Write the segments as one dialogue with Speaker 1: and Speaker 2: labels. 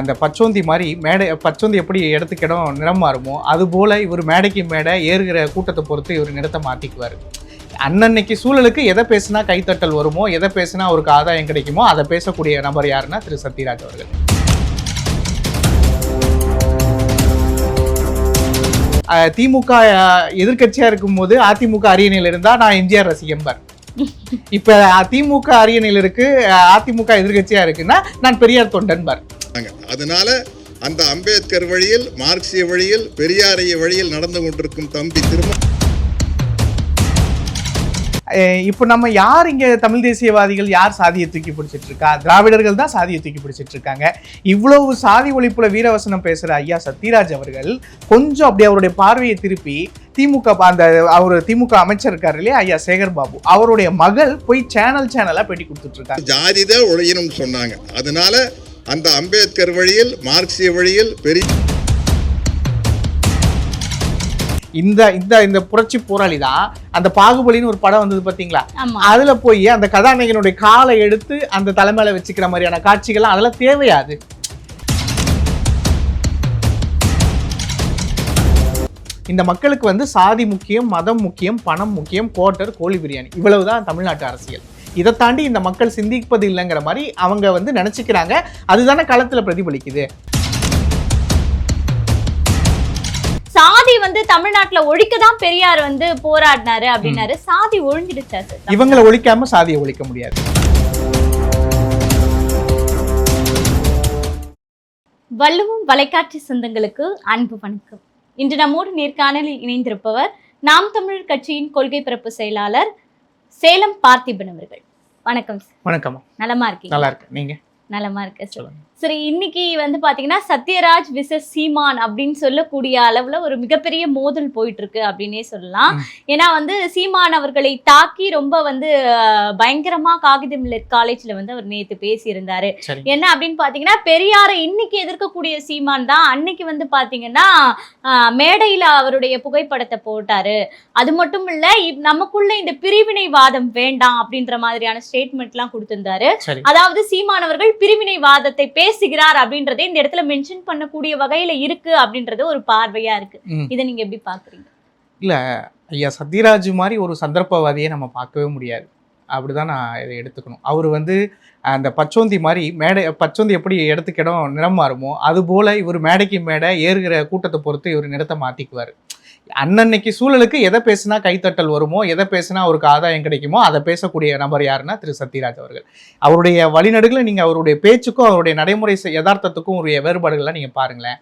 Speaker 1: அந்த பச்சோந்தி மாதிரி மேடை பச்சோந்தி எப்படி இடத்துக்கு இடம் நிறம் மாறுமோ அதுபோல் இவர் மேடைக்கு மேடை ஏறுகிற கூட்டத்தை பொறுத்து இவர் நிறத்தை மாற்றிக்குவார் அன்னன்னைக்கு சூழலுக்கு எதை பேசினா கைத்தட்டல் வருமோ எதை பேசினா அவருக்கு ஆதாயம் கிடைக்குமோ அதை பேசக்கூடிய நபர் யாருன்னா திரு. சத்யராஜ் அவர்கள். திமுக எதிர்கட்சியாக இருக்கும்போது அதிமுக அரியணையில் இருந்தால் நான் எம்ஜிஆர் ரசிகம்பர். இப்போ திமுக அரியணையில் இருக்கு அதிமுக எதிர்கட்சியாக இருக்குன்னா நான் பெரியார் தொண்டன்பர்.
Speaker 2: அதனால அந்த அம்பேத்கர் வழியில் மார்க்சிய வழியில் பெரியாரிய வழியில் நடந்து கொண்டிருக்கும் தம்பி திரும்ப
Speaker 1: இப்போ நம்ம யார் இங்க தமிழ் தேசியவாதிகள் யார் சாதியை தூக்கி பிடிச்சிட்டு இருக்கா? திராவிடர்கள் தான் சாதியை தூக்கி பிடிச்சிட்டு இருக்காங்க. இவ்வளவு சாதி ஒழிப்புல வீரவசனம் பேசுற ஐயா சத்யராஜ் அவர்கள் கொஞ்சம் அப்படி அவருடைய பார்வையை திருப்பி திமுக அந்த அவர் திமுக அமைச்சர் இருக்காரு இல்லையா ஐயா சேகர் பாபு. அவருடைய மகள் போய் சேனல் சேனலா பேட்டி கொடுத்துட்டு இருக்காங்க.
Speaker 2: ஜாதிதான் ஒழியணும்னு சொன்னாங்க. அதனால அந்த அம்பேத்கர் வழியில் மார்க்சிய வழியில் பெரிய
Speaker 1: இந்த இந்த இந்த புரட்சி போராளி தான் அந்த பாகுபலின்னு ஒரு படம் வந்தது பாத்தீங்களா
Speaker 3: ஆமா.
Speaker 1: அதுல போய் அந்த கதாநாயகனுடைய காலை எடுத்து அந்த தலைமையில வச்சுக்கிற மாதிரியான காட்சிகள்லாம் அதெல்லாம் தேவையாது இந்த மக்களுக்கு வந்து சாதி முக்கியம் மதம் முக்கியம் பணம் முக்கியம் குவார்ட்டர் கோழி பிரியாணி. இவ்வளவுதான் தமிழ்நாட்டு அரசியல். இதை தாண்டி இந்த மக்கள் சிந்திப்பது இல்லைங்கிற மாதிரி அவங்க வந்து நினைச்சுக்கிறாங்க. அதுதானே களத்துல பிரதிபலிக்குது.
Speaker 3: சாதி வந்து தமிழ்நாட்டுல ஒழிக்க தான் பெரியார் வந்து போராடினாரு அப்படின்னாரு. சாதி ஒழிஞ்சிடுச்சா சார்?
Speaker 1: இவங்களை ஒழிக்காம சாதியை ஒழிக்க முடியாது.
Speaker 3: வள்ளுவம் வலைக்காட்சி சொந்தங்களுக்கு அன்பு வணக்கம். இன்று நம்மோடு நேர்காணலில் இணைந்திருப்பவர் நாம் தமிழர் கட்சியின் கொள்கை பரப்பு செயலாளர் சேலம் பார்த்திபன் அவர்கள். வணக்கம்
Speaker 1: வணக்கம்
Speaker 3: நலமா இருக்கீங்க
Speaker 1: நல்லா இருக்கு நீங்க?
Speaker 3: நலமா இருக்கு
Speaker 1: சொல்லுங்க.
Speaker 3: சரி இன்னைக்கு வந்து பாத்தீங்கன்னா சத்யராஜ் விசஸ் சீமான் அப்படின்னு சொல்லக்கூடிய அளவுல ஒரு மிகப்பெரிய மோதல் போயிட்டு இருக்கு அப்படின்னே சொல்லலாம். ஏன்னா வந்து சீமான் அவர்களை தாக்கி ரொம்ப வந்து பயங்கரமா காகிதம் காலேஜ்ல வந்து அவர் நேத்து பேசியிருந்தாரு. என்ன அப்படின்னு பாத்தீங்கன்னா பெரியாரை இன்னைக்கு எதிர்க்கக்கூடிய சீமான் தான் அன்னைக்கு வந்து பாத்தீங்கன்னா மேடையில அவருடைய புகைப்படத்தை போட்டாரு. அது மட்டும் இல்ல நமக்குள்ள இந்த பிரிவினைவாதம் வேண்டாம் அப்படின்ற மாதிரியான ஸ்டேட்மெண்ட் எல்லாம் கொடுத்திருந்தாரு. அதாவது சீமானவர்கள் பிரிவினைவாதத்தை பேசுகிறார் அப்படின்றதே இந்த இடத்துல மென்ஷன் பண்ணக்கூடிய வகையில இருக்கு அப்படின்றது ஒரு பார்வையா இருக்கு. இதை நீங்க எப்படி பாக்குறீங்க
Speaker 1: ஐயா சத்யராஜ் மாதிரி ஒரு சந்தர்ப்பவாதியை நம்ம பார்க்கவே முடியாது. அப்படிதான் நான் இதை எடுத்துக்கணும். அவர் வந்து அந்த பச்சோந்தி மாதிரி மேடை பச்சோந்தி எப்படி இடத்துக்கு இடம் நிறம் மாறுமோ அதுபோல் இவர் மேடைக்கு மேடை ஏறுகிற கூட்டத்தை பொறுத்து இவர் நிறத்தை மாற்றிக்குவார் அன்னன்னைக்கு சூழலுக்கு எதை பேசினா கைத்தட்டல் வருமோ எதை பேசினா அவருக்கு ஆதாயம் கிடைக்குமோ அதை பேசக்கூடிய நபர் யாருன்னா திரு சத்யராஜ் அவர்கள். அவருடைய வழிநடுகளை நீங்கள் அவருடைய பேச்சுக்கும் அவருடைய நடைமுறை யதார்த்தத்துக்கும் உரிய வேறுபாடுகளை நீங்கள் பாருங்களேன்.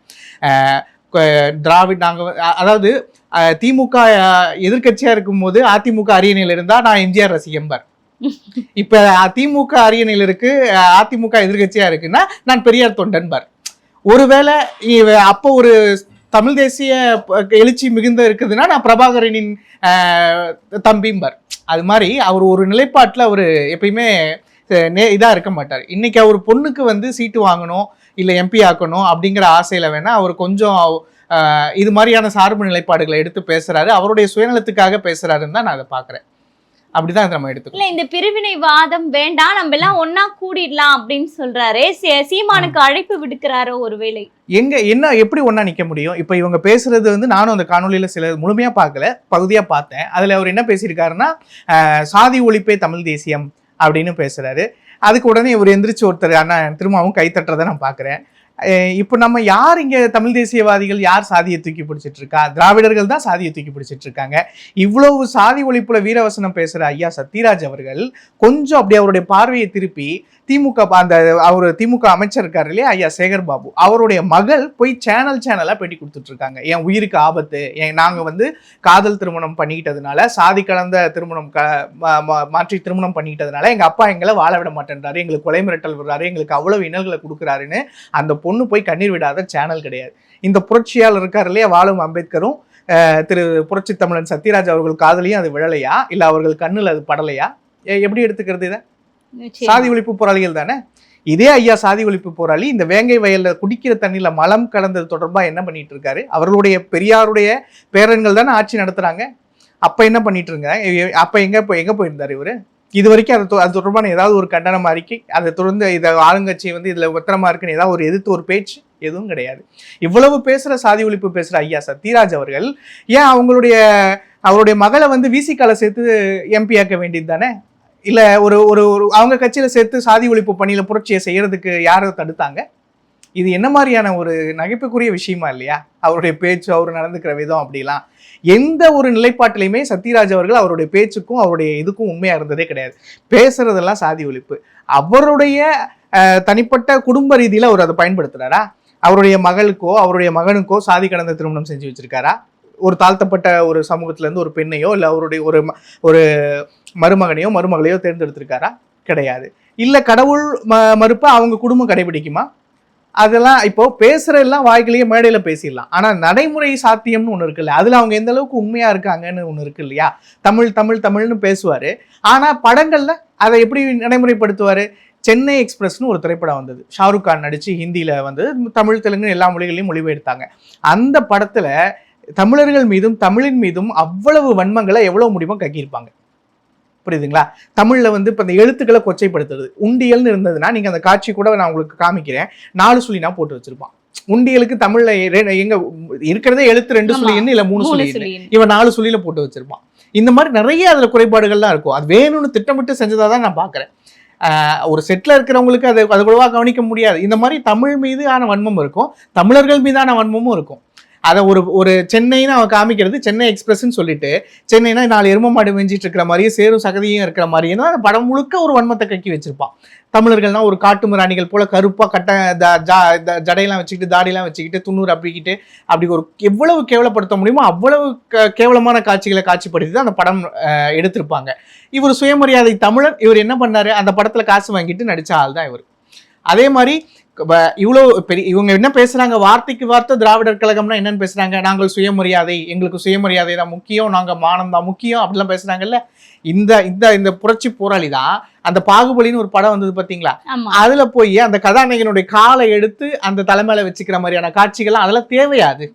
Speaker 1: திராவிட் நாங்கள் அதாவது திமுக எதிர்கட்சியாக இருக்கும்போது அதிமுக அரியணையில் இருந்தால் நான் எம்ஜிஆர் ரசிகம்பர். இப்ப திமுக அரியணையில் இருக்கு அதிமுக எதிர்கட்சியா இருக்குன்னா நான் பெரியார் தொண்டன்பார் ஒருவேளை அப்போ ஒரு தமிழ் தேசிய எழுச்சி மிகுந்த இருக்குதுன்னா நான் பிரபாகரனின் தம்பிம்பார் அது மாதிரி அவர் ஒரு நிலைப்பாட்டில் அவர் எப்பயுமே நே இதாக இருக்க மாட்டார். இன்னைக்கு அவர் பொண்ணுக்கு வந்து சீட்டு வாங்கணும் இல்லை எம்பி ஆக்கணும் அப்படிங்கிற ஆசையில் வேணால் அவர் கொஞ்சம் இது மாதிரியான சார்பு நிலைப்பாடுகளை எடுத்து பேசுகிறாரு அவருடைய சுயநலத்துக்காக பேசுகிறாருன்னு தான் நான் அதை பார்க்குறேன் அப்படிதான் நம்ம எடுத்துக்கணும்.
Speaker 3: இல்ல இந்த பிரிவினைவாதம் வேண்டாம் நம்ம எல்லாம் ஒன்னா கூடிடலாம் அப்படின்னு சொல்றாரு. சீ- சீமானுக்கு அழைப்பு விடுக்கிறாரோ ஒருவேளை?
Speaker 1: எங்க என்ன எப்படி ஒண்ணா நிக்க முடியும்? இப்போ இவங்க பேசுறது வந்து நானும் அந்த காணொலியில சில முழுமையா பார்க்கல பகுதியா பார்த்தேன். அதுல அவர் என்ன பேசியிருக்காருன்னா சாதி ஒழிப்பே தமிழ் தேசியம் அப்படின்னு பேசுறாரு. அதுக்கு உடனே இவர் எந்திரிச்சு ஒருத்தர் அண்ணா திரும்பவும் கை தட்டுறதை நான் பார்க்குறேன். இப்போ நம்ம யார் இங்கே தமிழ் தேசியவாதிகள் யார் சாதியை தூக்கி பிடிச்சிட்டு இருக்கா திராவிடர்கள் தான் சாதியை தூக்கி பிடிச்சிட்டு இருக்காங்க இவ்வளவு சாதி ஒழிப்புல வீரவசனம் பேசுகிற ஐயா சத்யராஜ் அவர்கள் கொஞ்சம் அப்படி அவருடைய பார்வையை திருப்பி திமுக ப- அந்த அவர் திமுக அமைச்சர் இருக்கார் இல்லையா ஐயா சேகர் பாபு. அவருடைய மகள் போய் சேனல் சேனலாக பேட்டி கொடுத்துட்டு இருக்காங்க என் உயிருக்கு ஆபத்து. என் நாங்கள் வந்து காதல் திருமணம் பண்ணிக்கிட்டதுனால சாதி கலந்த திருமணம் க மா- மா- மாற்றி திருமணம் பண்ணிக்கிட்டதுனால எங்கள் அப்பா எங்களை வாழ விட மாட்டேன்றாரு. எங்களுக்கு கொலை மிரட்டல் விடுறாரு. எங்களுக்கு அவ்வளவு இன்னல்களை கொடுக்குறாருன்னு அந்த பொண்ணு போய் கண்ணீர் விடாத சேனல் கிடையாது. இந்த புரட்சியாளர் இருக்கார் இல்லையா வாழும் அம்பேத்கரும் திரு புரட்சி தமிழன் சத்யராஜ் அவர்கள் காதலையும் அது விழலையா? இல்லை அவர்கள் கண்ணில் அது படலையா? எப்படி எடுத்துக்கிறது இதை? சாதி ஒழிப்பு போராளிகள் தானே? இதே ஐயா சாதி ஒழிப்பு போராளி இந்த வேங்கை வயல்ல குடிக்கிற தண்ணியில மலம் கலந்தது தொடர்பா என்ன பண்ணிட்டு இருக்காரு அவர்களுடைய பெரியாருடைய பேரன்கள் தானே ஆட்சி நடத்துறாங்க. அப்ப என்ன பண்ணிட்டு இருங்க அப்ப எங்க போய் எங்க போயிருந்தாரு இவரு? இது வரைக்கும் அது அது தொடர்பான ஏதாவது ஒரு கண்டனம் அறிக்கை அதை தொடர்ந்து இதை ஆளுங்கட்சி வந்து இதுல உத்தரமா இருக்குன்னு ஏதாவது ஒரு எதிர்த்து ஒரு பேச்சு எதுவும் கிடையாது. இவ்வளவு பேசுற சாதி ஒழிப்பு பேசுற ஐயா சத்யராஜ் அவர்கள் ஏன் அவங்களுடைய அவருடைய மகளை வந்து விசிகால சேர்த்து எம்பி ஆக்க வேண்டியது தானே? இல்லை ஒரு ஒரு ஒரு அவங்க கட்சியில் சேர்த்து சாதி ஒழிப்பு பணியில் புரட்சியை செய்கிறதுக்கு யாரை தடுத்தாங்க? இது என்ன மாதிரியான ஒரு நகைப்புக்குரிய விஷயமா இல்லையா? அவருடைய பேச்சு அவர் நடந்துக்கிற விதம் அப்படிலாம். எந்த ஒரு நிலைப்பாட்டிலையுமே சத்யராஜ் அவர்கள் அவருடைய பேச்சுக்கும் அவருடைய இதுக்கும் உண்மையாக இருந்ததே கிடையாது. பேசுறதெல்லாம் சாதி ஒழிப்பு. அவருடைய தனிப்பட்ட குடும்ப ரீதியில் அவர் அதை பயன்படுத்துகிறாரா அவருடைய மகளுக்கோ அவருடைய மகனுக்கோ சாதி கடந்த திருமணம் செஞ்சு வச்சிருக்காரா? ஒரு தாழ்த்தப்பட்ட ஒரு சமூகத்துலேருந்து ஒரு பெண்ணையோ இல்லை அவருடைய ஒரு ம- ஒரு மருமகனையோ மருமகளையோ தேர்ந்தெடுத்திருக்காரா? கிடையாது. இல்லை கடவுள் ம- மறுப்பை அவங்க குடும்பம் கடைபிடிக்குமா? அதெல்லாம் இப்போ பேசுகிற எல்லாம் வாய்க்கிலேயே மேடையில் பேசிடலாம். ஆனால் நடைமுறை சாத்தியம்னு ஒன்று இருக்குல்ல அதில் அவங்க எந்த அளவுக்கு உண்மையாக இருக்காங்கன்னு ஒன்று இருக்கு இல்லையா? தமிழ் தமிழ் தமிழ்னு பேசுவார். ஆனால் படங்களில் அதை எப்படி நடைமுறைப்படுத்துவார்? சென்னை எக்ஸ்பிரஸ்னு ஒரு திரைப்படம் வந்தது. ஷாருக் கான் நடித்து ஹிந்தியில் வந்து தமிழ் தெலுங்கு எல்லா மொழிகளையும் மொழிபெயர்த்தாங்க. அந்த படத்தில் தமிழர்கள் மீதும் தமிழின் மீதும் அவ்வளவு வன்மங்களை எவ்வளோ முடியுமோ கக்கியிருப்பாங்க. புரியுதுங்களா? தமிழ்ல வந்து இப்ப இந்த எழுத்துக்களை கொச்சைப்படுத்துறது. உண்டியல்னு இருந்ததுன்னா நீங்க அந்த காட்சி கூட நான் உங்களுக்கு காமிக்கிறேன். நாலு சுழினா போட்டு வச்சிருப்பான் உண்டியலுக்கு தமிழ்ல எங்க இருக்கிறதே எழுத்து ரெண்டு. சுழின்னு இல்ல மூணு சுழி
Speaker 3: சொல்லி
Speaker 1: இவன் நாலு சுழியில போட்டு வச்சிருப்பான். இந்த மாதிரி நிறைய அதுல குறைபாடுகள்லாம் இருக்கும். அது வேணும்னு திட்டமிட்டு செஞ்சதா தான் நான் பாக்குறேன். ஆஹ் ஒரு செட்ல இருக்கிறவங்களுக்கு அது அது கூடவா கவனிக்க முடியாது. இந்த மாதிரி தமிழ் மீதான வன்மம் இருக்கும். தமிழர்கள் மீதான வன்மமும் இருக்கும். அதை ஒரு ஒரு சென்னைன்னு அவன் காமிக்கிறது சென்னை எக்ஸ்பிரஸ்ன்னு சொல்லிட்டு சென்னைனா நாலு எரும மாடு வெஞ்சிட்டு இருக்கிற மாதிரியே சேரும் சகதியும் இருக்கிற மாதிரியும் தான் அந்த படம் முழுக்க ஒரு வன்மத்தை கக்கி வச்சிருப்பான். தமிழர்கள்னா ஒரு காட்டு மிராணிகள் போல கருப்பாக கட்ட ஜா- ஜடையெல்லாம் வச்சுக்கிட்டு தாடியெல்லாம் வச்சுக்கிட்டு துண்ணூறு அப்படிக்கிட்டு அப்படி ஒரு எவ்வளவு கேவலப்படுத்த முடியுமோ அவ்வளவு க- கேவலமான காட்சிகளை காட்சிப்படுத்தி தான் அந்த படம் எடுத்திருப்பாங்க. இவர் சுயமரியாதை தமிழர் இவர் என்ன பண்ணாரு? அந்த படத்தில் காசு வாங்கிட்டு நடிச்ச ஆள் தான் இவர். அதே மாதிரி இவ்வளோ பெரிய இவங்க என்ன பேசுறாங்க? வார்த்தைக்கு வார்த்தை திராவிடர் கழகம்னா என்னன்னு பேசுறாங்க? நாங்கள் சுயமரியாதை எங்களுக்கு சுயமரியாதை தான் முக்கியம் நாங்க மானம் தான் முக்கியம் அப்படிலாம் பேசுறாங்கல்ல? இந்த இந்த இந்த புரட்சி போராளி தான் அந்த பாகுபலின்னு ஒரு படம் வந்தது பாத்தீங்களா?
Speaker 3: ஆமா.
Speaker 1: அதுல போய் அந்த கதாநாயகனுடைய காலை எடுத்து அந்த தலைமையில வச்சுக்கிற மாதிரியான காட்சிகள்லாம் அதெல்லாம் தேவையாது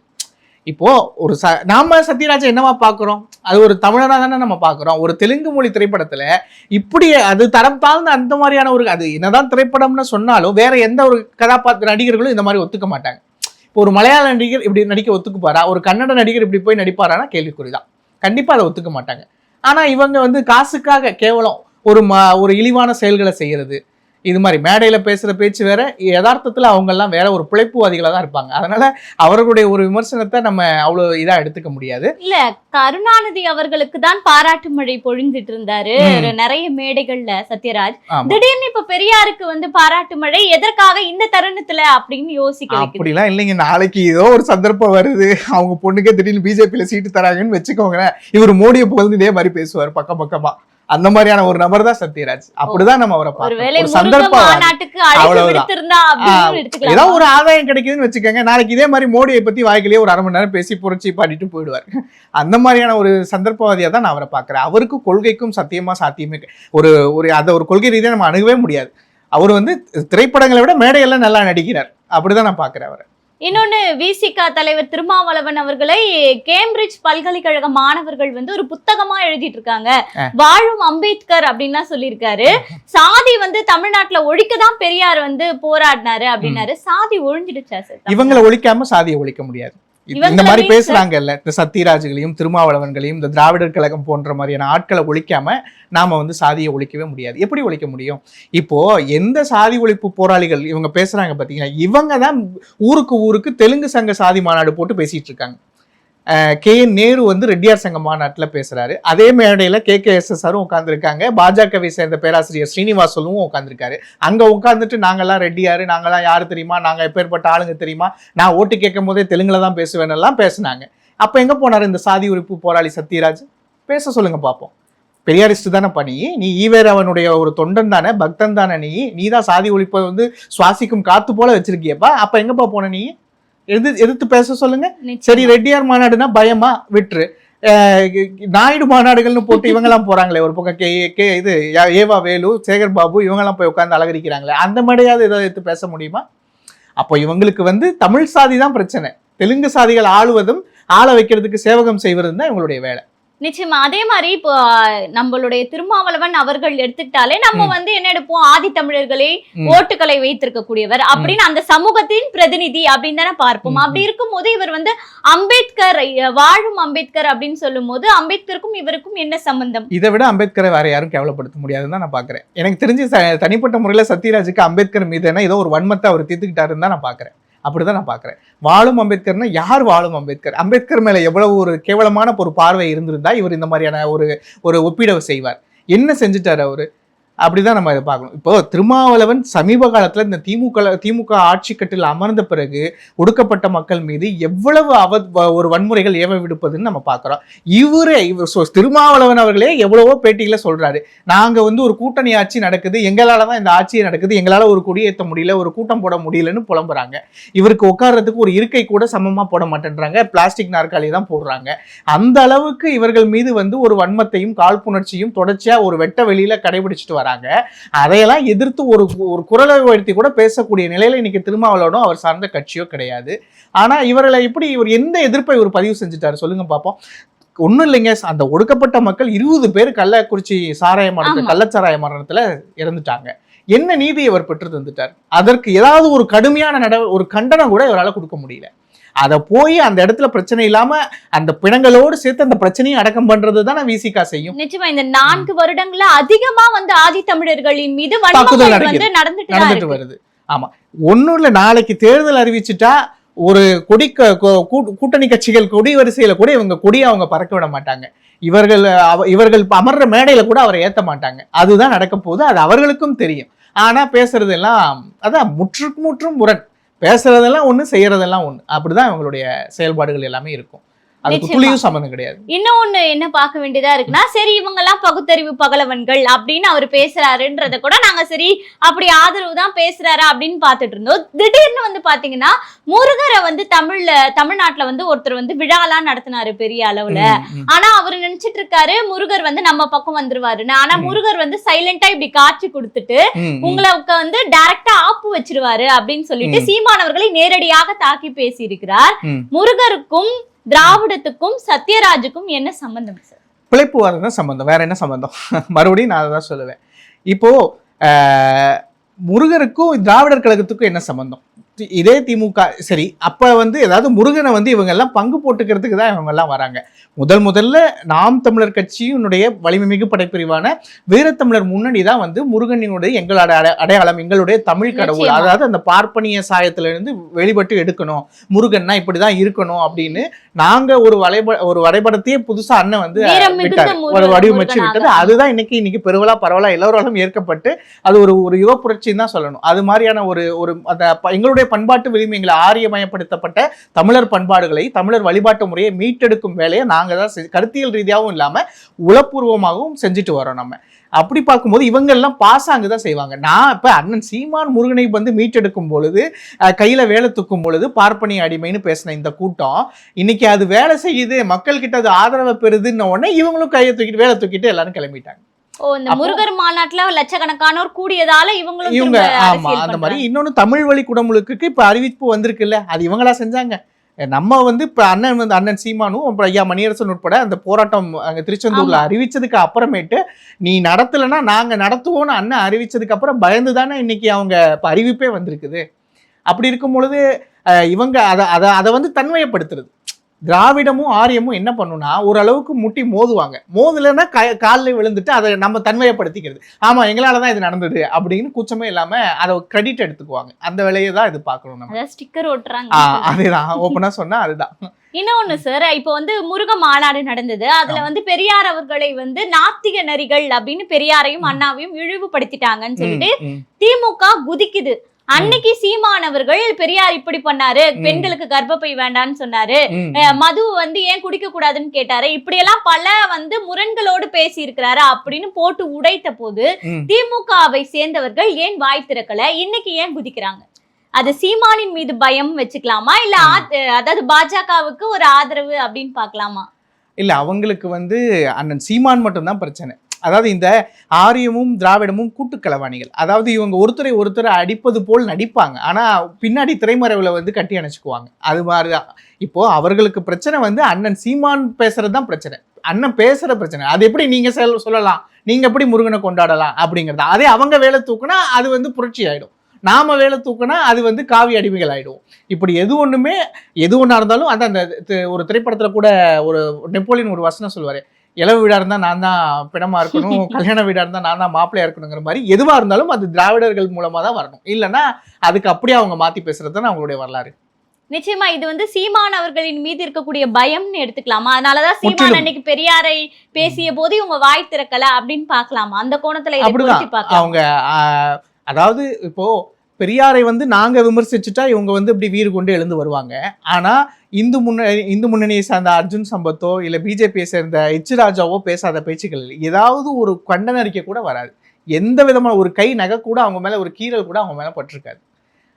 Speaker 1: இப்போ ஒரு ச நாம சத்யராஜை என்னவா பார்க்குறோம்? அது ஒரு தமிழராக தானே நம்ம பார்க்குறோம். ஒரு தெலுங்கு மொழி திரைப்படத்தில் இப்படி அது தரம் தாழ்ந்த அந்த மாதிரியான ஒரு அது என்னதான் திரைப்படம்னு சொன்னாலும் வேற எந்த ஒரு கதாபாத்திர நடிகர்களும் இந்த மாதிரி ஒத்துக்க மாட்டாங்க. இப்போ ஒரு மலையாள நடிகர் இப்படி நடிக்க ஒத்துக்குப்பாரா? ஒரு கன்னட நடிகர் இப்படி போய் நடிப்பாரானா கேள்விக்குறிதான். கண்டிப்பாக அதை ஒத்துக்க மாட்டாங்க. ஆனால் இவங்க வந்து காசுக்காக கேவலம் ஒரு ம ஒரு இழிவான செயல்களை செய்கிறது இது மாதிரி மேடையில பேசுற பேச்சு வேற யதார்த்தத்துல அவங்க எல்லாம் வேற ஒரு பிழைப்புவாதிகளா தான் இருப்பாங்க. அதனால அவர்களுடைய ஒரு விமர்சனத்தை நம்ம அவ்வளவு இதா எடுத்துக்க முடியாது.
Speaker 3: இல்ல கருணாநிதி அவர்களுக்கு தான் பாராட்டு மழை பொழிஞ்சிட்டு இருந்தாரு. நிறைய மேடைகள்ல சத்யராஜ். திடீர்னு இப்ப பெரியாருக்கு வந்து பாராட்டு மழை எதற்காக இந்த தருணத்துல அப்படின்னு யோசிக்க
Speaker 1: அப்படிலாம் இல்லைங்க. நாளைக்கு ஏதோ ஒரு சந்தர்ப்பம் வருது. அவங்க பொண்ணுக்கே திடீர்னு பிஜேபியில சீட்டு தராங்கன்னு வச்சுக்கோங்களேன். இவர் மோடியை புகழ்ந்து இதே மாதிரி பேசுவார் பக்கம் பக்கமா. அந்த மாதிரியான ஒரு நபர் தான் சத்யராஜ் அப்படிதான் நம்ம அவரை
Speaker 3: முருக
Speaker 1: சந்தர்ப்பம் ஏதோ ஒரு ஆதாயம் கிடைக்குதுன்னு வச்சுக்கோங்க. நாளைக்கு இதே மாதிரி மோடியை பத்தி வாய்க்கிலேயே ஒரு அரை மணி நேரம் பேசி புரட்சி பாடிட்டு போயிடுவார். அந்த மாதிரியான ஒரு சந்தர்ப்பவாதியா தான் நான் அவரை பார்க்கிறேன். அவருக்கு கொள்கைக்கும் சத்தியமா சாத்தியமே ஒரு ஒரு அதை ஒரு கொள்கை ரீதியா நம்ம அணுகவே முடியாது. அவர் வந்து திரைப்படங்களை விட மேடையெல்லாம் நல்லா நடிக்கிறார். அப்படிதான் நான் பார்க்கிறேன் அவரை.
Speaker 3: இன்னொன்னு விசிக தலைவர் திருமாவளவன் அவர்களை கேம்பிரிட்ஜ் பல்கலைக்கழக மாணவர்கள் வந்து ஒரு புத்தகமா எழுதிட்டு இருக்காங்க. வாழும் அம்பேத்கர் அப்படின்லாம் சொல்லியிருக்காரு. சாதி வந்து தமிழ்நாட்டுல ஒழிக்கதான் பெரியார் வந்து போராடினாரு அப்படின்னாரு. சாதி ஒழிஞ்சிடுச்சா சார்?
Speaker 1: இவங்களை ஒழிக்காம சாதியை ஒழிக்க முடியாது. இந்த மாதிரி
Speaker 3: means-
Speaker 1: பேசுறாங்கல்ல இந்த சத்யராஜுகளையும் திருமாவளவன்களையும் இந்த திராவிடர் கழகம் போன்ற மாதிரியான ஆட்களை ஒழிக்காம நாம வந்து சாதியை ஒழிக்கவே முடியாது. எப்படி ஒழிக்க முடியும்? இப்போ எந்த சாதி ஒழிப்பு போராளிகள் இவங்க பேசுறாங்க பாத்தீங்கன்னா இவங்க தான் ஊருக்கு ஊருக்கு தெலுங்கு சங்க சாதி மாநாடு போட்டு பேசிட்டு இருக்காங்க. கே என் நேரு வந்து ரெட்டியார் சங்க மாநாட்டில் பேசுகிறாரு அதே மேடையில் கே கே எஸ் எஸ்ஆரும் உட்காந்துருக்காங்க பாஜகவை சேர்ந்த பேராசிரியர் ஸ்ரீனிவாசலும் உட்காந்துருக்காரு அங்கே உட்காந்துட்டு நாங்கள்லாம் ரெட்டியார் நாங்களாம் யார் தெரியுமா? நாங்கள் எப்பேற்பட்ட ஆளுங்க தெரியுமா? நான் ஓட்டு கேட்கும் போதே தெலுங்கில் தான் பேசுவேன்னெல்லாம் பேசினாங்க. பேசுனாங்க எங்கே போனார் இந்த சாதி உறுப்பு போராளி சத்யராஜ்? பேச சொல்லுங்கள் பார்ப்போம் பெரியாரிஸ்ட் தானே பண்ணி நீ ஈவேர் அவனுடைய ஒரு தொண்டன் தானே பக்தன் தானே நீ. நீ தான் சாதி ஒழிப்பை வந்து சுவாசிக்கும் காத்து போல வச்சிருக்கியப்பா. அப்போ எங்கப்பா போன நீ? எதிர்த்து எதிர்த்து பேச சொல்லுங்க. சரி ரெட்டியார் மாநாடுனா பயமா? விட்டுரு. நாயுடு மாநாடுகள்னு போட்டு இவங்கெல்லாம் போறாங்களே ஒரு பக்கம் கே கே இது ஏவா வேலு சேகர் பாபு இவங்கெல்லாம் போய் உட்காந்து அலங்கரிக்கிறாங்களே அந்த மேடையாவது ஏதாவது எடுத்து பேச முடியுமா? அப்போ இவங்களுக்கு வந்து தமிழ் சாதி தான் பிரச்சனை. தெலுங்கு சாதிகள் ஆளுவதும் ஆள வைக்கிறதுக்கு சேவகம் செய்வதும் தான் இவங்களுடைய வேலை.
Speaker 3: நிச்சயமா. அதே மாதிரி இப்போ நம்மளுடைய திருமாவளவன் அவர்கள் எடுத்துக்கிட்டாலே நம்ம. வந்து என்ன எடுப்போம்? ஆதி தமிழர்களே. ஓட்டுகளை வைத்திருக்க கூடியவர் அப்படின்னு அந்த சமூகத்தின் பிரதிநிதி அப்படின்னு தானே பார்ப்போம். அப்படி இருக்கும்போது இவர் வந்து அம்பேத்கர் வாழும் அம்பேத்கர் அப்படின்னு சொல்லும் போது அம்பேத்கருக்கும் இவருக்கும் என்ன சம்பந்தம்?
Speaker 1: இதை விட அம்பேத்கரை வேற யாரும் கேவலப்படுத்த முடியாதுன்னு தான் நான் பாக்குறேன் எனக்கு தெரிஞ்சு தனிப்பட்ட முறையில் சத்யராஜுக்கு அம்பேத்கர் மீது என்ன ஏதோ ஒரு வன்மத்தை அவர் தீர்த்துக்கிட்டாருன்னு தான் நான் பாக்குறேன் அப்படிதான் நான் பார்க்குறேன். வாழும் அம்பேத்கர்னா யார் வாழும் அம்பேத்கர்? அம்பேத்கர் மேலே எவ்வளவு ஒரு கேவலமான ஒரு பார்வை இருந்திருந்தா இவர் இந்த மாதிரியான ஒரு ஒரு ஒப்பீடவை செய்வார். என்ன செஞ்சுட்டார் அவர்? அப்படிதான் நம்ம இதை பார்க்கணும். இப்போ திருமாவளவன் சமீப காலத்தில் இந்த திமுக திமுக ஆட்சி கட்டில் அமர்ந்த பிறகு ஒடுக்கப்பட்ட மக்கள் மீது எவ்வளவு அவ வ- ஒரு வன்முறைகள் ஏவ விடுப்பதுன்னு நம்ம பார்க்குறோம். இவரே இவர் ஸோ திருமாவளவன் அவர்களே எவ்வளவோ பேட்டியில் சொல்றாரு. நாங்கள் வந்து ஒரு கூட்டணி ஆட்சி நடக்குது எங்களால் தான் இந்த ஆட்சி நடக்குது எங்களால் ஒரு கொடியேற்ற முடியல ஒரு கூட்டம் போட முடியலன்னு புலம்புறாங்க. இவருக்கு உட்கார்றதுக்கு ஒரு இருக்கை கூட சமமாக போட மாட்டேன்றாங்க. பிளாஸ்டிக் நாற்காலி தான் போடுறாங்க. அந்த அளவுக்கு இவர்கள் மீது வந்து ஒரு வன்மத்தையும் காழ்ப்புணர்ச்சியும் தொடர்ச்சியாக ஒரு வெட்ட வெளியில் கடைபிடிச்சிட்டு வராங்க. அதையெல்லாம் எதிர்த்து ஒரு ஒரு குரலை உயர்த்தி கூட பேசக்கூடிய நிலையில இன்னைக்கு திருமாவளவனும் அவர் சார்ந்த கட்சியோ கிடையாது. ஆனா இவர்களை எப்படி இவர் எந்த எதிர்ப்பை இவர் பதிவு செஞ்சுட்டாரு சொல்லுங்க பாப்போம். ஒண்ணும் இல்லைங்க அந்த ஒடுக்கப்பட்ட மக்கள் இருபது பேர் கள்ளக்குறிச்சி சாராய மரணத்துல. கள்ளச்சாராய மரணத்துல இறந்துட்டாங்க. என்ன நீதி இவர் பெற்று தந்துட்டார்? அதற்கு ஏதாவது ஒரு கடுமையான நட ஒரு கண்டனம் கூட இவரால் கொடுக்க முடியல. அதை போய் அந்த இடத்துல பிரச்சனை இல்லாம அந்த பிணங்களோடு சேர்த்து அந்த பிரச்சனையும் அடக்கம் பண்றது தானே விசிகா செய்யும்.
Speaker 3: நிச்சயமா இந்த நான்கு வருடங்கள்ல அதிகமா வந்து ஆதி தமிழர்களின் மீது வந்து. நடந்துட்டு
Speaker 1: நடந்துட்டு வருது. ஆமா. ஒண்ணும் இல்ல நாளைக்கு தேர்தல் அறிவிச்சுட்டா ஒரு கொடி கூட்டணி கட்சிகள் கொடி வரிசையில கூட இவங்க கொடியை அவங்க பறக்க விட மாட்டாங்க. இவர்கள் இவர்கள் அமர்ற மேடையில கூட அவரை ஏத்த மாட்டாங்க. அதுதான் நடக்க போகுது. அது அவர்களுக்கும் தெரியும். ஆனா பேசுறதெல்லாம் அதான் முற்றுக்கு முற்றும் முரண். பேசுறதெல்லாம் செய்கிறதெல்லாம் ஒன்று அப்படி தான் அவங்களுடைய செயல்பாடுகள் எல்லாமே இருக்கும். அதுக்கு. துளியும் சம்மந்தம் கிடையாது
Speaker 3: இன்னொன்னு என்ன பார்க்க வேண்டியதா இருக்குன்னா சரி இவங்க எல்லாம் பகுத்தறிவு பகலவன்கள் அப்படின்னு அவர் பேசுறாருன்றத கூட நாங்க சரி அப்படி ஆதரவு தான் பேசுறாரு அப்படின்னு பார்த்துட்டு இருந்தோம் திடீர்னு வந்து பாத்தீங்கன்னா முருகரை வந்து தமிழ்ல தமிழ்நாட்டுல வந்து ஒருத்தர் வந்து விழாலாம் நடத்தினாரு பெரிய அளவுல ஆனா அவர் நினைச்சிட்டு இருக்காரு முருகர் வந்து நம்ம பக்கம் வந்துருவாருன்னு ஆனா. முருகர் வந்து சைலண்டா இப்படி காட்சி கொடுத்துட்டு. உங்களுக்கு வந்து டைரக்டா ஆப்பு வச்சிருவாரு அப்படின்னு சொல்லிட்டு. சீமானவர்களை நேரடியாக தாக்கி பேசியிருக்கிறார்
Speaker 1: ம்.
Speaker 3: முருகருக்கும் திராவிடத்துக்கும் சத்யராஜுக்கும் என்ன சம்பந்தம் சார்
Speaker 1: பிழைப்பு வரதான் சம்பந்தம் வேற என்ன சம்பந்தம்? மறுபடியும் நான் அதை தான் சொல்லுவேன். இப்போ முருகருக்கும் திராவிடர் கழகத்துக்கும் என்ன சம்பந்தம்? இதே திமுக சரி அப்ப வந்து ஏதாவது முருகனை வந்து இவங்க எல்லாம் பங்கு போட்டுக்கிறதுக்கு தான் இவங்க எல்லாம் வராங்க முதல் முதல்ல நாம் தமிழர் கட்சியினுடைய வலிமை மிகு படைப்பிரிவான வீரத்தமிழர் முன்னணி தான் வந்து முருகனினுடைய எங்களோட அட- அடையாளம் எங்களுடைய தமிழ் கடவுள். அதாவது அந்த பார்ப்பனிய சாயத்துல இருந்து வெளிப்பட்டு எடுக்கணும் முருகன்னா இப்படிதான் இருக்கணும் அப்படின்னு நாங்க ஒரு வலைப ஒரு வரைபடத்தையே புதுசா அண்ணன் வந்து விட்டாரு. ஒரு வடிவமைச்சு. விட்டது அதுதான் இன்னைக்கு இன்னைக்கு பெருவலா பரவலா எல்லோராலும் ஏற்கப்பட்டு அது ஒரு ஒரு யுவ புரட்சின்னு தான் சொல்லணும் அது மாதிரியான ஒரு ஒரு அந்த ப- எங்களுடைய பண்பாட்டு விளிம்புகளை ஆரியமயப்படுத்தப்பட்ட தமிழர் பண்பாடுகளை தமிழர் வழிபாட்டு முறையை மீட்டெடுக்கும் வேலையை நாங்க தான் கருத்தியல் ரீதியாகவும் இல்லாம உளப்பூர்வமாகவும் செஞ்சுட்டு வரோம் நம்ம. அப்படி பார்க்கும்போது இவங்க எல்லாம் பாசாங்கு தான் செய்வாங்க. நான் இப்ப அண்ணன் சீமான் முருகனை வந்து மீட்டெடுக்கும் பொழுது கையில் கையில வேலை தூக்கும் பொழுது பார்ப்பனி அடிமைன்னு பேசின இந்த கூட்டம் இன்னைக்கு அது வேலை செய்யுது மக்கள் கிட்ட அது ஆதரவை பெறுதுன்ன உடனே இவங்களும் கையை தூக்கிட்டு வேலை தூக்கிட்டு எல்லாரும் கிளம்பிட்டாங்க.
Speaker 3: ஓ இந்த முருகர் மாநாட்டுல லட்சக்கணக்கானோர் கூடியதால இவங்களும்
Speaker 1: இவங்க ஆமா அந்த மாதிரி. இன்னொன்னு தமிழ் வழி குடமுழுக்குக்கு இப்ப அறிவிப்பு வந்திருக்குல்ல அது இவங்களா செஞ்சாங்க நம்ம வந்து இப்ப அண்ணன் வந்து அண்ணன் சீமானும் அப்புறம் ஐயா மணியரசன் உட்பட அந்த போராட்டம் அங்க திருச்செந்தூர்ல. அறிவிச்சதுக்கு அப்புறமேட்டு நீ நடத்தலைன்னா நாங்க நடத்துவோம்னு அண்ணன் அறிவிச்சதுக்கு அப்புறம் பயந்து தானே இன்னைக்கு அவங்க இப்ப அறிவிப்பே வந்திருக்குது அப்படி இருக்கும் பொழுது இவங்க அதை அதை அதை வந்து தன்மையப்படுத்துறது திராவிடமும் ஆரியமும் என்ன பண்ணுனா ஓரளவுக்கு முட்டி மோதுவாங்க. மோதலைன்னா க காலில் விழுந்துட்டு அதை நம்ம தன்மையப்படுத்திக்கிறது. ஆமா எங்களால தான் இது நடந்தது அப்படின்னு கூச்சமே இல்லாம அதை கிரெடிட் எடுத்துக்குவாங்க. அந்த வேலையை தான் இது பார்க்கணும் நம்ம.
Speaker 3: ஸ்டிக்கர் ஓட்டுறாங்க.
Speaker 1: அதேதான். ஓப்பனா சொன்னா அதுதான்.
Speaker 3: இன்னொன்னு சார் இப்போ வந்து முருக மாநாடு நடந்தது. அதுல வந்து பெரியார் அவர்களை வந்து நாத்திக நரிகள் அப்படின்னு பெரியாரையும் அண்ணாவையும் இழிவுபடுத்திட்டாங்கன்னு சொல்லிட்டு. திமுக குதிக்குது. அன்னைக்கு சீமானவர்கள் பெரியார் இப்படி பண்ணாரு. பெண்களுக்கு கர்ப்பப்பை வேண்டாம்னு சொன்னாரு. மது வந்து ஏன் குடிக்க கூடாதுன்னு கேட்டாரு. இப்படியெல்லாம் பல வந்து முரண்களோடு பேசி இருக்கிறாரு அப்படின்னு போட்டு உடைத்த போது. திமுகவை சேர்ந்தவர்கள் ஏன் வாய் திறக்கல? இன்னைக்கு ஏன் குதிக்கிறாங்க? அது சீமானின் மீது பயம் வச்சுக்கலாமா? இல்ல அதாவது பாஜகவுக்கு ஒரு ஆதரவு அப்படின்னு பார்க்கலாமா?
Speaker 1: இல்ல அவங்களுக்கு வந்து அண்ணன் சீமான் மட்டும்தான் பிரச்சனை. அதாவது இந்த ஆரியமும் திராவிடமும் கூட்டுக்கலவாணிகள். அதாவது இவங்க ஒருத்தரை ஒருத்தரை அடிப்பது போல் நடிப்பாங்க. ஆனால் பின்னாடி திரைமறைவில் வந்து கட்டி அணைச்சிக்குவாங்க. அது மாதிரிதான். இப்போது அவர்களுக்கு பிரச்சனை வந்து அண்ணன் சீமான் பேசுகிறது தான் பிரச்சனை. அண்ணன் பேசுகிற பிரச்சனை. அது எப்படி நீங்கள் செல்- சொல்லலாம். நீங்கள் எப்படி முருகனை கொண்டாடலாம் அப்படிங்கிறது அதே அவங்க வேலை தூக்குனா அது வந்து புரட்சி ஆகிடும் நாம வேலை தூக்குனா அது வந்து காவி அடிமைகள் ஆகிடும் இப்படி எது ஒன்றுமே எது ஒன்றா இருந்தாலும் அந்த அந்த ஒரு திரைப்படத்தில் கூட ஒரு நெப்போலியன் ஒரு வசனம் சொல்லுவார். இளவு வீடா இருந்தா நான் தான் பிணமா இருக்கணும் கல்யாண வீடா இருந்தா நான் தான் மாப்பிள்ளையா இருக்கணுங்கிற மாதிரி எதுவா இருந்தாலும் அது திராவிடர்கள் மூலமா தான் வரணும். இல்லைன்னா அதுக்கு அப்படியே அவங்க மாத்தி பேசுறது தான் அவங்களுடைய வரலாறு.
Speaker 3: நிச்சயமா இது வந்து சீமான் அவர்களின் மீது இருக்கக்கூடிய பயம்னு எடுத்துக்கலாமா? அதனாலதான் சீமான். அன்னைக்கு பெரியாரை பேசிய போது இவங்க வாய் திறக்கல அப்படின்னு பார்க்கலாமா? அந்த கோணத்துல
Speaker 1: அவங்க அதாவது இப்போ பெரியாரை வந்து நாங்கள் விமர்சிச்சுட்டா இவங்க வந்து இப்படி வீறு கொண்டு எழுந்து வருவாங்க. ஆனால் இந்து முன்ன இந்து முன்னணியை சார்ந்த அர்ஜுன் சம்பத்தோ இல்லை பிஜேபியை சேர்ந்த எச் ராஜாவோ பேசாத பேச்சுக்கள் ஏதாவது ஒரு கண்டன அறிக்கை கூட வராது. எந்த விதமான ஒரு கை நகை கூட அவங்க மேலே ஒரு கீறல் கூட அவங்க மேலே பட்டிருக்காது.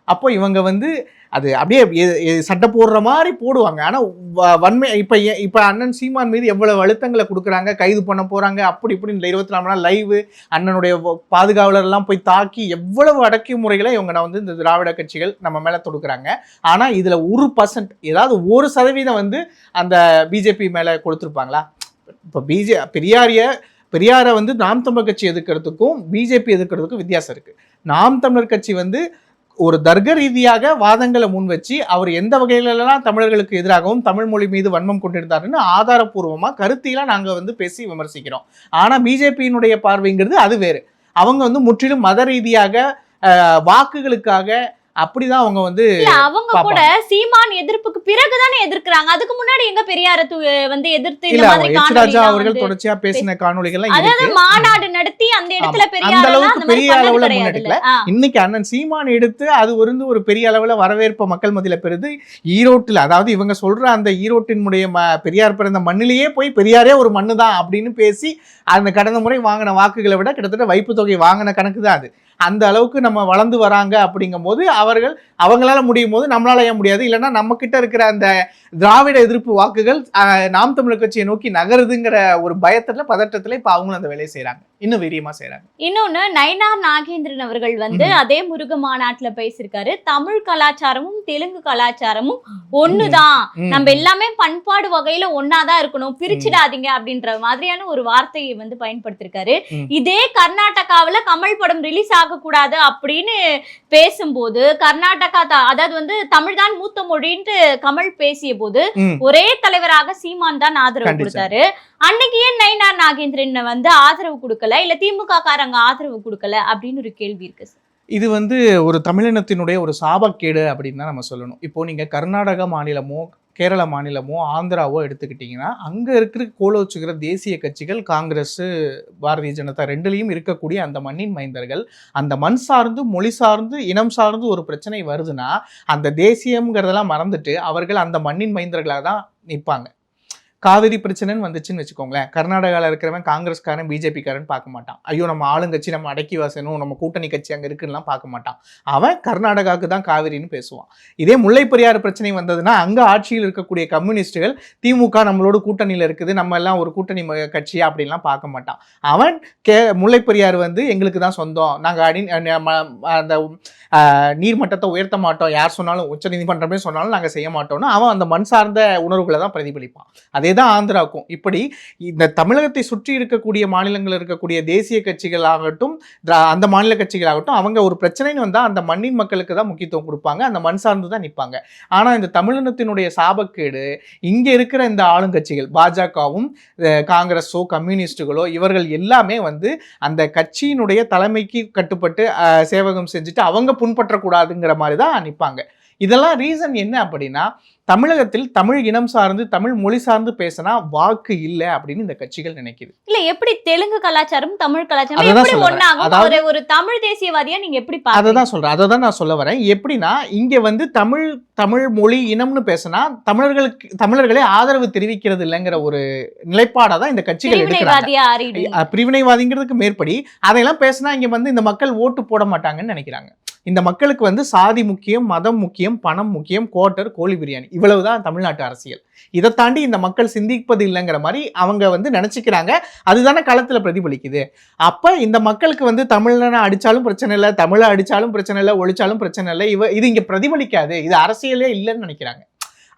Speaker 1: அப்போ இவங்க வந்து அது அப்படியே சட்டை போடுற மாதிரி போடுவாங்க. ஆனால் வ- வன்மை இப்போ இப்போ அண்ணன் சீமான் மீது எவ்வளவு அழுத்தங்களை கொடுக்குறாங்க கைது பண்ண போகிறாங்க அப்படி இப்படி இந்த இருபத்தி நாலு நாள் லைவு அண்ணனுடைய பாதுகாவலர்லாம் போய் தாக்கி எவ்வளவு அடக்குமுறைகளை இவங்க நான் வந்து இந்த திராவிட கட்சிகள் நம்ம மேலே தொடுக்குறாங்க. ஆனால் இதில் ஒரு பர்சன்ட் ஏதாவது ஒரு சதவீதம் வந்து அந்த பிஜேபி மேலே கொடுத்துருப்பாங்களா? இப்போ பிஜே பெரியாரிய பெரியாரை வந்து நாம் தமிழர் கட்சி எதிர்க்கிறதுக்கும் பிஜேபி எதிர்க்கிறதுக்கும் வித்தியாசம் இருக்குது நாம் தமிழர் கட்சி வந்து ஒரு தர்க்க ரீதியாக வாதங்களை முன் வச்சு அவர் எந்த வகையிலெல்லாம் தமிழர்களுக்கு எதிராகவும் தமிழ் மொழி மீது வன்மம் கொண்டிருந்தாருன்னு ஆதாரபூர்வமாக கருத்திலாம் நாங்கள் வந்து பேசி விமர்சிக்கிறோம். ஆனால் பிஜேபியினுடைய பார்வைங்கிறது அது வேறு. அவங்க வந்து முற்றிலும் மத ரீதியாக வாக்குகளுக்காக அப்படிதான் அவங்க வந்து
Speaker 3: அவங்க கூட. சீமான் எதிர்ப்புக்கு பிறகுதானே எதிர்க்கிறாங்க. அதுக்கு முன்னாடி எங்க பெரியார வந்து எதிர்த்து இந்த மாதிரி
Speaker 1: ராஜா அவர்கள் தொடர்ச்சியா பேசின காணொளிகள்லாம்
Speaker 3: அதாவது மாநாடு நடத்தி அந்த இடத்துல எல்லாம்
Speaker 1: அளவுக்கு பெரிய அளவுல முன்னெடுக்கல. இன்னைக்கு அண்ணன் சீமான் எடுத்து அது வந்து ஒரு பெரிய அளவுல வரவேற்ப மக்கள் மத்தியில பெறுது. ஈரோட்டில் அதாவது இவங்க சொல்ற அந்த ஈரோட்டினுடைய பெரியார் பிறந்த மண்ணிலேயே போய் பெரியாரே ஒரு மண்ணு தான் அப்படின்னு பேசி அந்த கடந்த முறை வாங்கின வாக்குகளை விட கிட்டத்தட்ட வைப்பு தொகை வாங்கின கணக்கு தான் அது. அந்த அளவுக்கு நம்ம வளர்ந்து வராங்க அப்படிங்கும் போது அவர்கள் அவங்களால முடியும் போது நம்மளால ஏன் முடியாது? இல்லைன்னா நம்ம கிட்ட இருக்கிற அந்த திராவிட எதிர்ப்பு வாக்குகள் நாம் தமிழர் கட்சியை நோக்கி நகருதுங்கிற ஒரு பயத்துல பதட்டத்துல இப்ப அவங்களும் அந்த வேலையை செய்றாங்க. இன்னும் வீரியமா செய்றாங்க.
Speaker 3: இன்னொன்னு நயனார் நாகேந்திரன் அவர்கள் வந்து. அதே முருக மாநாட்டுல பேசியிருக்காரு. தமிழ் கலாச்சாரமும் தெலுங்கு கலாச்சாரமும் ஒண்ணுதான். நம்ம எல்லாமே பண்பாடு வகையில ஒன்னாதான் இருக்கணும். பிரிச்சிடாதீங்க அப்படின்ற மாதிரியான ஒரு வார்த்தையை வந்து பயன்படுத்திருக்காரு. இதே கர்நாடகாவுல கமல் படம் ரிலீஸ் ஆகக்கூடாது அப்படின்னு பேசும்போது கர்நாடகா அதாவது வந்து தமிழ் தான் மூத்த மொழின்ட்டு கமல் பேசிய போது. ஒரே தலைவராக சீமான் தான் ஆதரவு. கொடுத்தாரு அன்னைக்கு ஏன் நயினார் நாகேந்திரன் வந்து ஆதரவு கொடுக்கல இல்ல திமுக காரங்க ஆதரவு கொடுக்கல அப்படின்னு ஒரு கேள்வி இருக்கு சார்.
Speaker 1: இது வந்து ஒரு தமிழினத்தினுடைய ஒரு சாபக்கேடு அப்படின்னு தான் நம்ம சொல்லணும் இப்போ நீங்க கர்நாடகா மாநிலமோ கேரள மாநிலமோ ஆந்திராவோ எடுத்துக்கிட்டிங்கன்னா அங்கே இருக்கிற கோலோச்சுகிற தேசிய கட்சிகள் காங்கிரஸ் பாரதிய ஜனதா ரெண்டுலேயும் இருக்கக்கூடிய அந்த மண்ணின் மைந்தர்கள் அந்த மண் சார்ந்து மொழி சார்ந்து இனம் சார்ந்து ஒரு பிரச்சனை வருதுன்னா அந்த தேசியம்ங்கிறதெல்லாம் மறந்துட்டு அவர்கள் அந்த மண்ணின் மைந்தர்களாக தான் நிற்பாங்க காவிரி பிரச்சனைன்னு வந்துச்சுன்னு வச்சுக்கோங்களேன். கர்நாடகாவில் இருக்கிறவன் காங்கிரஸ்காரன் பிஜேபிக்காரன் பார்க்க மாட்டான். ஐயோ நம்ம ஆளுங்கட்சி நம்ம அடக்கி வாசணும் நம்ம கூட்டணி கட்சி அங்கே இருக்குன்னுலாம் பார்க்க மாட்டான். அவன் கர்நாடகாவுக்கு தான் காவிரின்னு பேசுவான். இதே முல்லைப்பெரியார் பிரச்சனை வந்ததுன்னா அங்கே ஆட்சியில் இருக்கக்கூடிய கம்யூனிஸ்டுகள் திமுக நம்மளோட கூட்டணியில் இருக்குது நம்ம எல்லாம் ஒரு கூட்டணி கட்சி அப்படின்லாம் பார்க்க மாட்டான். அவன் கே முல்லை வந்து எங்களுக்கு தான் சொந்தம். நாங்கள் அடி ம- அந்த நீர்மட்டத்தை உயர்த்த மாட்டோம். யார் சொன்னாலும் உச்ச நீதிமன்றமே சொன்னாலும் நாங்கள் செய்ய மாட்டோம்னு அவன் அந்த மண் சார்ந்த உணர்வுகளை தான் பிரதிபலிப்பான். அதே தான் ஆந்திராவுக்கும். இப்படி இந்த தமிழகத்தை சுற்றி இருக்கக்கூடிய மாநிலங்கள் இருக்கக்கூடிய தேசிய கட்சிகளாகட்டும் ஆகட்டும் அந்த மாநில கட்சிகளாகட்டும் அவங்க ஒரு பிரச்சனைன்னு வந்தால் அந்த மண்ணின் மக்களுக்கு தான் முக்கியத்துவம் கொடுப்பாங்க அந்த மண் சார்ந்து தான் நிற்பாங்க ஆனால் இந்த தமிழினத்தினுடைய சாபக்கேடு இங்கே இருக்கிற இந்த ஆளுங்கட்சிகள் பாஜகவும் காங்கிரஸோ கம்யூனிஸ்டுகளோ இவர்கள் எல்லாமே வந்து அந்த கட்சியினுடைய தலைமைக்கு கட்டுப்பட்டு சேவகம் செஞ்சுட்டு அவங்க புண்பற்றக்கூடாதுங்கிற மாதிரி தான் நிற்பாங்க இதெல்லாம் ரீசன் என்ன அப்படின்னா தமிழகத்தில் தமிழ் இனம் சார்ந்து தமிழ் மொழி சார்ந்து பேசினா வாக்கு இல்லை அப்படின்னு இந்த கட்சிகள் நினைக்குது.
Speaker 3: இல்ல எப்படி தெலுங்கு கலாச்சாரம் தமிழ் கலாச்சாரம் ஒரு தமிழ் தேசியவாதியா நீங்க எப்படி
Speaker 1: அதை தான் சொல்றேன். அதை தான் நான் சொல்ல வரேன். எப்படின்னா இங்க வந்து தமிழ் தமிழ் மொழி இனம்னு பேசினா தமிழர்களுக்கு தமிழர்களே ஆதரவு தெரிவிக்கிறது இல்லைங்கிற ஒரு நிலைப்பாடை தான் இந்த கட்சிகள் எடுக்கிறாங்க. பிரிவினைவாதிங்கிறதுக்கு மேற்படி அதையெல்லாம் பேசினா இங்க வந்து இந்த மக்கள் ஓட்டு போட மாட்டாங்கன்னு நினைக்கிறாங்க. இந்த மக்களுக்கு வந்து சாதி முக்கியம் மதம் முக்கியம் பணம் முக்கியம் கோட்டர் கோழி பிரியாணி. இவ்வளவுதான் தமிழ்நாட்டு அரசியல். இதை தாண்டி இந்த மக்கள் சிந்திப்பது இல்லைங்கிற மாதிரி அவங்க வந்து நினச்சிக்கிறாங்க. அதுதானே களத்தில் பிரதிபலிக்குது. அப்போ இந்த மக்களுக்கு வந்து தமிழனை அடித்தாலும் பிரச்சனை இல்லை தமிழை அடித்தாலும் பிரச்சனை இல்லை ஒழிச்சாலும் பிரச்சனை இல்லை இவ இது இங்கே பிரதிபலிக்காது. இது அரசியலே இல்லைன்னு நினைக்கிறாங்க.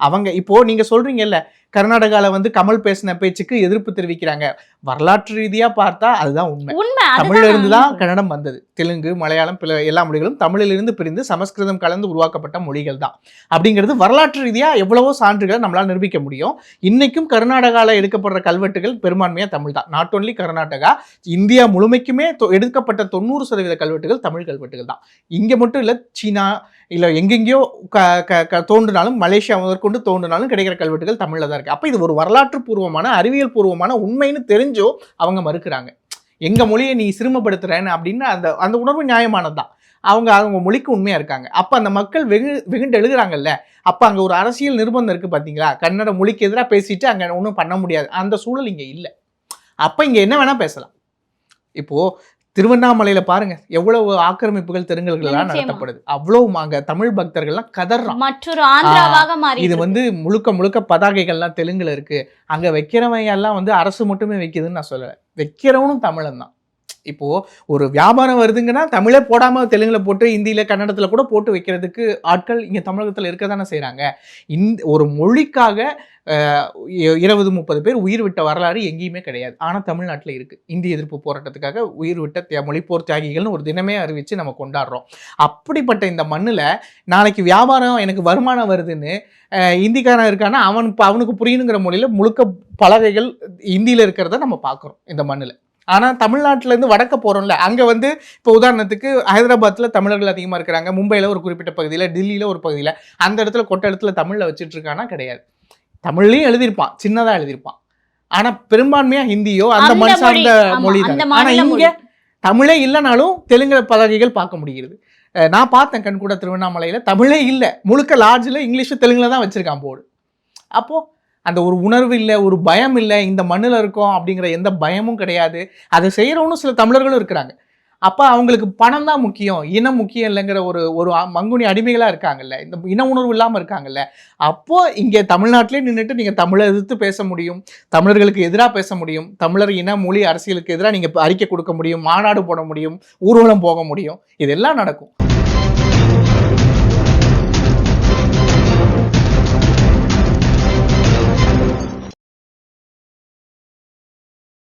Speaker 1: அவங்க இப்போ நீங்க சொல்றீங்கல்ல கர்நாடகாவில் வந்து கமல் பேசின பேச்சுக்கு எதிர்ப்பு தெரிவிக்கிறாங்க. வரலாற்று ரீதியாக பார்த்தா அதுதான் உண்மை.
Speaker 3: உண்மை
Speaker 1: தமிழ்ல
Speaker 3: அதுதான்
Speaker 1: இருந்து
Speaker 3: நான்
Speaker 1: தான் கன்னடம் வந்தது. தெலுங்கு மலையாளம் பிற எல்லா மொழிகளும் தமிழிலிருந்து பிரிந்து சமஸ்கிருதம் கலந்து உருவாக்கப்பட்ட மொழிகள் தான். அப்படிங்கிறது வரலாற்று ரீதியாக எவ்வளவோ சான்றுகளை நம்மளால் நிரூபிக்க முடியும். இன்னைக்கும் கர்நாடகாவில் எடுக்கப்படுற கல்வெட்டுகள் பெரும்பான்மையாக தமிழ் தான். நாட் only கர்நாடகா இந்தியா முழுமைக்குமே எடுக்கப்பட்ட தொண்ணூறு சதவீத கல்வெட்டுகள் தமிழ் கல்வெட்டுகள் தான். இங்கே மட்டும் இல்லை சீனா இல்லை எங்கெங்கேயோ க க க தோன்றினாலும் மலேசியா முதற்கொண்டு தோன்றினாலும் கிடைக்கிற கல்வெட்டுகள் தமிழில் தான் இருக்குது அப்போ இது ஒரு வரலாற்று பூர்வமான அறிவியல் பூர்வமான உண்மைன்னு தெரிஞ்சோ அவங்க மறுக்கிறாங்க. எங்கள் மொழியை நீ சிரமப்படுத்துகிறேன்னு அப்படின்னு அந்த அந்த உணர்வு நியாயமானது தான். அவங்க அவங்க மொழிக்கு உண்மையாக இருக்காங்க. அப்போ அந்த மக்கள் வெகு வெகுண்டு எழுதுறாங்கல்ல அப்போ அங்கே ஒரு அரசியல் நிர்பந்தம் இருக்குது பார்த்தீங்களா கன்னட மொழிக்கு எதிராக பேசிட்டு அங்கே ஒன்றும் பண்ண முடியாது. அந்த சூழல் இங்கே இல்லை. அப்போ இங்கே என்ன வேணால் பேசலாம். இப்போது திருவண்ணாமலையில பாருங்க எவ்வளவு ஆக்கிரமிப்புகள்
Speaker 3: நிச்சயமா.
Speaker 1: நடத்தப்படுது. அவ்வளவு அங்க தமிழ் பக்தர்கள்லாம் கதறான்
Speaker 3: மற்றொரு ஆந்திராவாக மாறி
Speaker 1: இது வந்து முழுக்க முழுக்க பதாகைகள்லாம் தெலுங்குல இருக்கு. அங்க வைக்கிறவங்க எல்லாம் வந்து அரசு மட்டுமே வைக்குதுன்னு நான் சொல்லலை. வைக்கிறவனும் தமிழன் தான் இப்போது ஒரு வியாபாரம் வருதுங்கன்னா தமிழே போடாமல் தெலுங்கில் போட்டு ஹிந்தியில் கன்னடத்தில் கூட போட்டு வைக்கிறதுக்கு ஆட்கள் இங்கே தமிழகத்தில் இருக்க தானே செய்கிறாங்க இந்த ஒரு மொழிக்காக இருபது முப்பது பேர் உயிர் விட்ட வரலாறு எங்கேயுமே கிடையாது. ஆனால் தமிழ்நாட்டில் இருக்குது இந்திய எதிர்ப்பு போராட்டத்துக்காக உயிர் விட்ட மொழி மொழிப்போர் தியாகிகள்னு ஒரு தினமே அறிவித்து நம்ம கொண்டாடுறோம். அப்படிப்பட்ட இந்த மண்ணில் நாளைக்கு வியாபாரம் எனக்கு வருமானம் வருதுன்னு இந்திக்காரன் இருக்கான்னா அவன் அவனுக்கு புரியணுங்கிற மொழியில் முழுக்க பலகைகள் இந்தியில் இருக்கிறத நம்ம பார்க்குறோம் இந்த மண்ணில். ஆனா தமிழ்நாட்டுல இருந்து வடக்க போறோம்ல அங்க வந்து இப்போ உதாரணத்துக்கு ஹைதராபாத்ல தமிழர்கள் அதிகமா இருக்கிறாங்க மும்பையில ஒரு குறிப்பிட்ட பகுதியில டெல்லியில ஒரு பகுதியில அந்த இடத்துல கொட்ட இடத்துல தமிழ்ல வச்சிட்டு இருக்கானா கிடையாது. தமிழ்லயும் எழுதியிருப்பான் சின்னதா எழுதியிருப்பான். ஆனா பெரும்பான்மையா ஹிந்தியோ அந்த மண் சார்ந்த மொழி தான். ஆனா
Speaker 3: மாநில
Speaker 1: இங்க தமிழே இல்லைனாலும் தெலுங்கு பலகைகள் பார்க்க முடிகிறது. நான் பார்த்தேன் கண்கூட திருவண்ணாமலையில தமிழே இல்லை. முழுக்க லார்ஜில் இங்கிலீஷ் தெலுங்குல தான் வச்சிருக்கான் போர்டு. அப்போ அந்த ஒரு உணர்வு இல்லை ஒரு பயம் இல்லை இந்த மண்ணில் இருக்கோம் அப்படிங்கிற எந்த பயமும் கிடையாது. அதை செய்கிறவனும் சில தமிழர்களும் இருக்கிறாங்க. அப்போ அவங்களுக்கு பணம் தான் முக்கியம் இனம் முக்கியம் இல்லைங்கிற ஒரு ஒரு மங்குனி அடிமைகளாக இருக்காங்கல்ல இந்த இன உணர்வு இல்லாமல் இருக்காங்கல்ல அப்போது இங்கே தமிழ்நாட்டிலே நின்றுட்டு நீங்கள் தமிழை எதிர்த்து பேச முடியும் தமிழர்களுக்கு எதிராக பேச முடியும் தமிழர் இன மொழி அரசியலுக்கு எதிராக நீங்கள் அறிக்கை கொடுக்க முடியும் மாநாடு போட முடியும் ஊர்வலம் போக முடியும் இதெல்லாம் நடக்கும்.